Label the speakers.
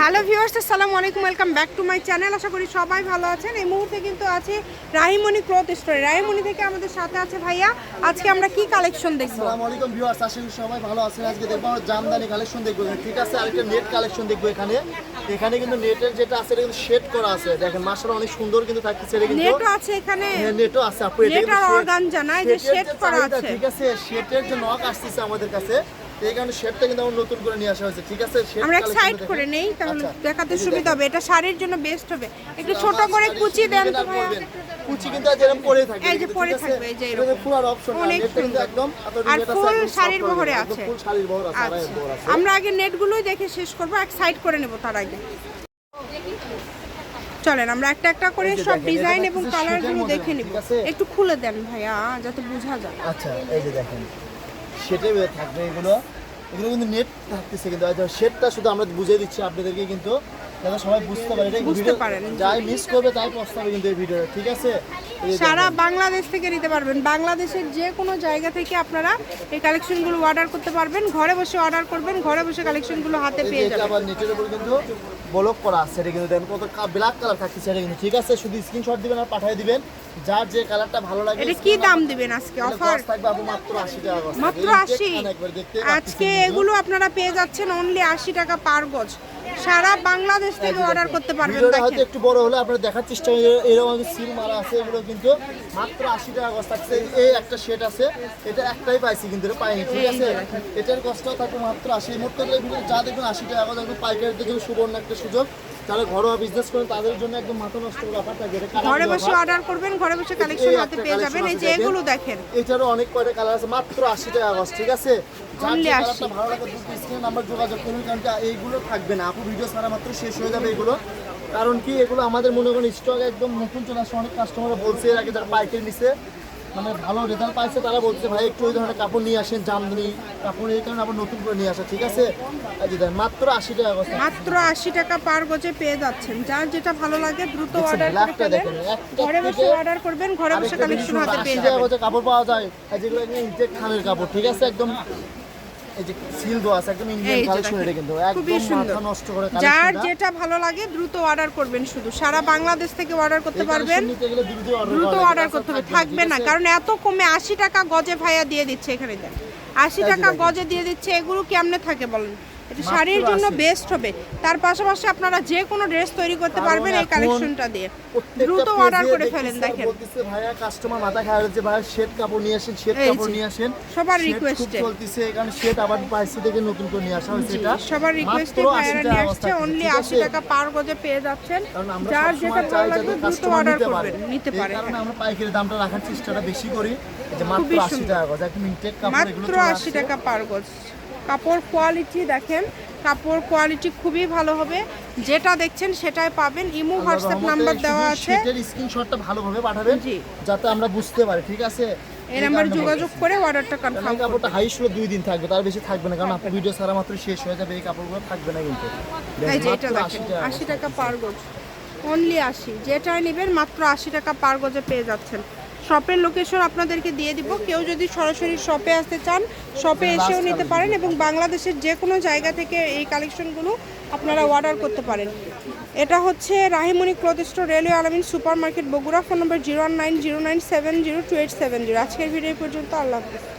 Speaker 1: Hello viewers আসসালামু আলাইকুম welcome back to my channel আশা করি সবাই ভালো আছেন। এই মুহূর্তে কিন্তু আছে রাহিমণি ক্লথ স্টোরে রাহিমণি থেকে আমাদের সাথে আছে ভাইয়া। আজকে আমরা কি কালেকশন দেখব?
Speaker 2: আসসালামু আলাইকুম ভিউয়ার্স আশা করি সবাই ভালো আছেন। আজকে দেখব জামদানি কালেকশন দেখব। ঠিক আছে আরেকটা নেট কালেকশন দেখব এখানে। এখানে কিন্তু নেটের যেটা আছে এটা কিন্তু শেড করা আছে। দেখেন মাশাআল্লাহ অনেক সুন্দর কিন্তু থাকতেছে এটা কিন্তু
Speaker 1: নেটও আছে এখানে।
Speaker 2: হ্যাঁ নেটও আছে। আপু এটা কিন্তু
Speaker 1: আর না, এই যে
Speaker 2: shade-এর
Speaker 1: করা আছে।
Speaker 2: ঠিক আছে শেডের যে নক আসতেছে আমাদের কাছে এই কারণে শেডটা কিন্তু আমরা নতুন করে নিয়ে আসা হয়েছে ঠিক আছে?
Speaker 1: আমরা এক সাইড করে নেই তাহলে
Speaker 2: আচ্ছা,
Speaker 1: দেখাতে সুবিধা হবে। এটা শাড়ির জন্য বেস্ট হবে। একটু ছোট করে কুচি দেন তো
Speaker 2: করবেন, কুচি কিন্তু পরে থাকে
Speaker 1: এই যে পরে থাকবে, এই যে এরকম।
Speaker 2: ফুল আর অপশন নেটটা কিন্তু একদম
Speaker 1: আর ফুল শাড়ির বহরে আছে।
Speaker 2: ফুল শাড়ির বহর আছে আড়াই
Speaker 1: আচ্ছা
Speaker 2: আছে।
Speaker 1: আমরা আগে নেটগুলোই দেখে শেষ করব এক সাইড করে নেব তার আগে। চলেন আমরা একটা একটা করে সব ডিজাইন এবং কালারগুলো দেখে নিব। একটু খুলে দেন ভাইয়া যাতে বোঝা যায়।
Speaker 2: আচ্ছা এই যে দেখেন। সেটে থাকবে এগুলো। এগুলো কিন্তু নেট থাকতেছে কিন্তু শেডটা শুধু আমরা বুঝিয়ে দিচ্ছি আপনাদেরকে কিন্তু যাতে সবাই বুঝতে পারে
Speaker 1: বুঝতে পারেন।
Speaker 2: যাই মিস করবে তাই পস্তাবে কিন্তু এই ভিডিও ঠিক আছে?
Speaker 1: সারা বাংলাদেশ থেকে নিতে পারবেন। বাংলাদেশের যে কোনো জায়গা থেকে আপনারা এই কালেকশনগুলো অর্ডার করতে পারবেন। ঘরে বসে অর্ডার করবেন ঘরে বসে কালেকশনগুলো হাতে পেয়ে যাবেন।
Speaker 2: আবার নেটের উপর কিন্তু ব্লক করা আছে এটা কিন্তু দেখেন কত ব্ল্যাক কালার থাকতেছে এটা কিন্তু ঠিক আছে? শুধু স্ক্রিনশট দিবেন আর পাঠিয়ে দিবেন। যার যে কালারটা ভালো লাগে
Speaker 1: এটা কি দাম দিবেন আজকে? অফার
Speaker 2: থাকবে আপু মাত্র 80 টাকা
Speaker 1: মাত্র
Speaker 2: এই
Speaker 1: আশি?
Speaker 2: দেখেন একবার দেখতে
Speaker 1: আজকে এগুলো আপনারা পেয়ে যাচ্ছেন অনলি আশি টাকা পার গজ। সারা বাংলাদেশ থেকে অর্ডার করতে পারবেন
Speaker 2: ভিডিওটা হয়তো একটু বড় হলে আপনারা দেখার চেষ্টা এরকম সিল মারা আছে এগুলো কিন্তু মাত্র আশি টাকা গজ থাকছে। এই একটা সেট আছে এটা একটাই পাইছি কিন্তু এটা পাইনি ঠিক আছে? এটার কষ্টও থাকবে মাত্র আশি মোট করলে যা দেখবেন আশি টাকা গজ একদম পাইকারিদের জন্য সুবর্ণ একটা সুযোগ। যারা ঘরোয়া বিজনেস করেন তাদের জন্য একদম মাথা নষ্ট ব্যাপার থাকে
Speaker 1: ঘরে বসে অর্ডার করবেন ঘরে বসে কালেকশন হাতে পেয়ে যাবেন এই যে এগুলো দেখেন।
Speaker 2: এটারও অনেক কয়টা কালার আছে মাত্র আশি টাকা গজ ঠিক আছে?
Speaker 1: 80
Speaker 2: ভালো লাগে দুটো স্ক্রিন নাম্বার যোগাযোগ করুন কারণ এইগুলো থাকবে না। আপু ভিডিও ছাড়া মাত্র শেষ হয়ে যাবে এগুলো। কারণ কি এগুলো আমাদের মনে করেন স্টক একদম নতুন চলে আসছে অনেক কাস্টমার বলছে এর আগে যারা পাইকারি নিছে মানে ভালো রেজাল্ট পাইছে তারা বলছে ভাই একটু ওই ধরনের কাপড় নিয়ে আসেন জামদানি কাপড় এই কারণে আবার নতুন করে নিয়ে আসা ঠিক আছে? মাত্র আশি টাকা
Speaker 1: মাত্র আশি টাকা পার গজে পেয়ে যাচ্ছেন। যার যেটা ভালো লাগে দ্রুত অর্ডার করে ঘরে বসে অর্ডার করবেন ঘরে বসে কালেকশন হাতে পেয়ে যাবেন।
Speaker 2: কাপড় পাওয়া যায় যেগুলো ইনজেক্ট ইনটেক খানের কাপড় ঠিক আছে? একদম এই যে সিল দেওয়া আছে একদম ইন্ডিয়ান কালেকশন এটা কিন্তু। একদম মাথা নষ্ট করে
Speaker 1: যার যেটা ভালো লাগে দ্রুত অর্ডার করবেন শুধু। সারা বাংলাদেশ থেকে অর্ডার করতে পারবেন।
Speaker 2: দ্রুত
Speaker 1: অর্ডার করতে হবে।
Speaker 2: থাকবে
Speaker 1: থাকবে না কারণ এত কমে আশি টাকা গজে ভাইয়া দিয়ে দিচ্ছে এখানে দেন আশি টাকা গজে দিয়ে দিচ্ছে এগুলো কেমনে থাকে বলেন? এটা শাড়ির জন্য বেস্ট হবে। তার পাশাপাশি আপনারা যে কোনো ড্রেস তৈরি করতে পারবেন এই কালেকশনটা দিয়ে। দ্রুত অর্ডার করে ফেলেন দেখেন।
Speaker 2: বলতেছে ভাইয়া কাস্টমার মাথা খারাপ হচ্ছে ভাইয়া শেড কাপড় নিয়ে আসেন শেড কাপড় নিয়ে আসেন।
Speaker 1: সবার এ।
Speaker 2: চলতেছে এখানে শেড আবার পাইছি থেকে নতুন করে নিয়ে আসা হয়েছে এটা।
Speaker 1: সবার রিকোয়েস্টে ভাইয়ারা নিয়ে আসছে অনলি
Speaker 2: ঠিক
Speaker 1: আশি
Speaker 2: আছে?
Speaker 1: টাকা পার গজে পেয়ে যাচ্ছেন। যার যেটা ভালো লাগবে দ্রুত অর্ডার করবেন নিতে পারে।
Speaker 2: কারণে। আমরা পাইকারি দামটা রাখার চেষ্টাটা বেশি করি। যে মাত্র 80 টাকা গজ একদম ইনটেক কাপড় এগুলো
Speaker 1: মাত্র
Speaker 2: চলে
Speaker 1: আশি
Speaker 2: আসছে।
Speaker 1: টাকা পার গজ। কাপড় কোয়ালিটি দেখেন কাপড় কোয়ালিটি খুবই ভালো হবে। যেটা দেখছেন সেটাই পাবেন। ইমো হোয়াটসঅ্যাপ নাম্বার দেওয়া আছে।
Speaker 2: sheet-এর স্ক্রিনশটটা ভালোভাবে পাঠাবেন
Speaker 1: জি।
Speaker 2: যাতে আমরা বুঝতে পারি ঠিক আছে?
Speaker 1: এই নাম্বারে যোগাযোগ করে অর্ডারটা কনফার্ম
Speaker 2: এই কাপড়টা হাইস হলো দুই দিন থাকবে তার বেশি থাকবে না কারণ আপনার ভিডিও সারা মাত্র শেষ হয়ে যাবে এই কাপড়গুলো থাকবে না কিন্তু।
Speaker 1: এই যে এটা দেখেন
Speaker 2: টাকা।
Speaker 1: আশি টাকা পার গজ। অনলি আশি। যেটাই নেবেন মাত্র আশি টাকা পার গজে পেয়ে যাচ্ছেন। শপের লোকেশন আপনাদেরকে দিয়ে দিব। কেউ যদি সরাসরি শপে আসতে চান শপে এসেও নিতে পারেন এবং বাংলাদেশের যে কোনো জায়গা থেকে এই কালেকশনগুলো আপনারা অর্ডার করতে পারেন। এটা হচ্ছে Rahimoni cloth store railway Alamin super market Bogura. Phone number zero one nine zero nine seven zero two eight seven zero আজকের ভিডিও পর্যন্ত আল্লাহ হাফিজ।